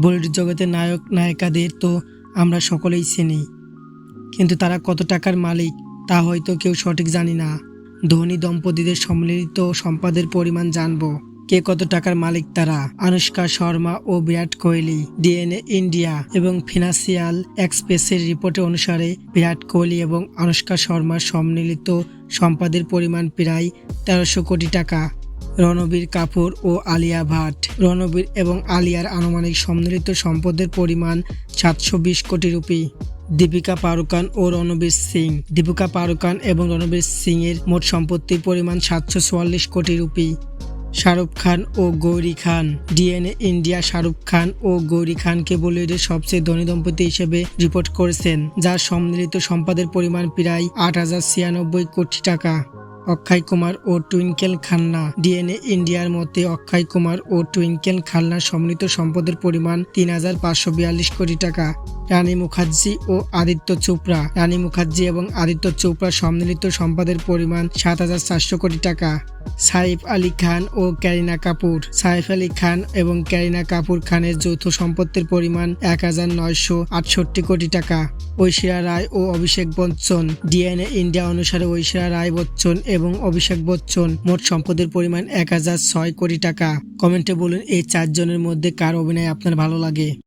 বলিউড জগতের নায়ক, নায়িকাদের তো আমরা সকলেই চিনি। কিন্তু তারা কত টাকার মালিক, তা হয়তো কেউ সঠিক জানি না। ধনী দম্পতিদের সম্মিলিত সম্পদের পরিমাণ জানব। কে কত টাকার মালিক তারা? আনুষ্কা শর্মা ও বিরাট কোহলি, ডিএনএ ইন্ডিয়া এবং ফিনান্সিয়াল এক্সপ্রেসের রিপোর্ট অনুসারে বিরাট কোহলি এবং আনুষ্কা শর্মার সম্মিলিত সম্পদের পরিমাণ প্রায় তেরোশো কোটি টাকা। রণবীর কাপুর ও আলিয়া ভাট। রণবীর এবং আলিয়ার আনুমানিক সম্মিলিত সম্পদের পরিমাণ সাতশো বিশ কোটি রুপি। দীপিকা পারুকান ও রণবীর সিং। দীপিকা পারুকান এবং রণবীর সিং এর মোট সম্পত্তির পরিমাণ সাতশো চুয়াল্লিশ কোটি রুপি। শাহরুখ খান ও গৌরী খান। ডিএনএ ইন্ডিয়া শাহরুখ খান ও গৌরী খানকে বলিউডের সবচেয়ে ধনী দম্পতি হিসেবে রিপোর্ট করেছেন, যার সম্মিলিত সম্পদের পরিমাণ প্রায় আট হাজার ছিয়ানব্বই কোটি টাকা। অক্ষয় কুমার ও টুইঙ্কেল খান্না। ডিএনএ ইন্ডিয়ার মতে অক্ষয় কুমার ও টুইঙ্কেল খান্নার সম্মিলিত সম্পদের পরিমাণ তিন হাজার পাঁচশো বিয়াল্লিশ কোটি টাকা। রানী মুখার্জি ও আদিত্য চোপড়া। রানী মুখার্জি এবং আদিত্য চোপড়া সম্মিলিত সম্পদের পরিমাণ সাত হাজার চারশো কোটি টাকা। সাইফ আলী খান ও ক্যারিনা কাপুর। সাইফ আলী খান এবং ক্যারিনা কাপুর খানের যৌথ সম্পত্তির পরিমাণ এক হাজার নয়শো আটষট্টি কোটি টাকা। ঐশ্বরিয়া রায় ও অভিষেক বচ্চন। ডিএনএ ইন্ডিয়া অনুসারে ঐশ্বরিয়া রায় বচ্চন এবং অভিষেক বচ্চন মোট সম্পদের পরিমাণ এক হাজার ছয় কোটি টাকা। কমেন্টে বলুন, এই চারজনের মধ্যে কার অভিনয় আপনার ভালো লাগে?